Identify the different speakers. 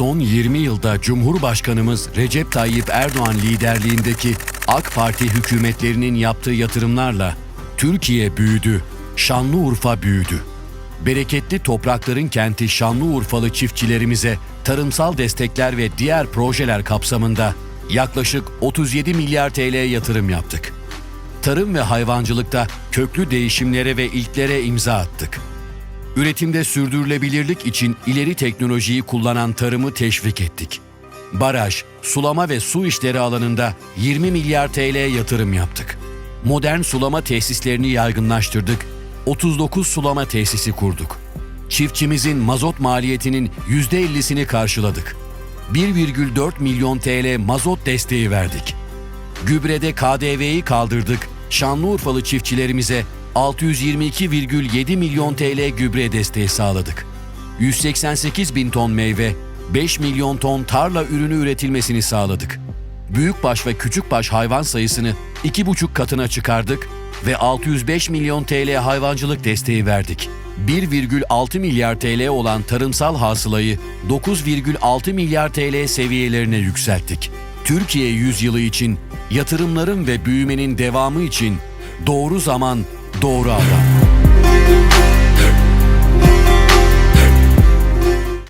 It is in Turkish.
Speaker 1: Son 20 yılda Cumhurbaşkanımız Recep Tayyip Erdoğan liderliğindeki AK Parti hükümetlerinin yaptığı yatırımlarla Türkiye büyüdü, Şanlıurfa büyüdü. Bereketli toprakların kenti Şanlıurfalı çiftçilerimize tarımsal destekler ve diğer projeler kapsamında yaklaşık 37 milyar TL yatırım yaptık. Tarım ve hayvancılıkta köklü değişimlere ve ilklere imza attık. Üretimde sürdürülebilirlik için ileri teknolojiyi kullanan tarımı teşvik ettik. Baraj, sulama ve su işleri alanında 20 milyar TL yatırım yaptık. Modern sulama tesislerini yaygınlaştırdık. 39 sulama tesisi kurduk. Çiftçimizin mazot maliyetinin %50'sini karşıladık. 1,4 milyon TL mazot desteği verdik. Gübrede KDV'yi kaldırdık. Şanlıurfalı çiftçilerimize 622,7 milyon TL gübre desteği sağladık. 188 bin ton meyve, 5 milyon ton tarla ürünü üretilmesini sağladık. Büyükbaş ve küçükbaş hayvan sayısını 2,5 katına çıkardık ve 605 milyon TL hayvancılık desteği verdik. 1,6 milyar TL olan tarımsal hasılayı 9,6 milyar TL seviyelerine yükselttik. Türkiye yüzyılı için, yatırımların ve büyümenin devamı için doğru zaman, doğru adam.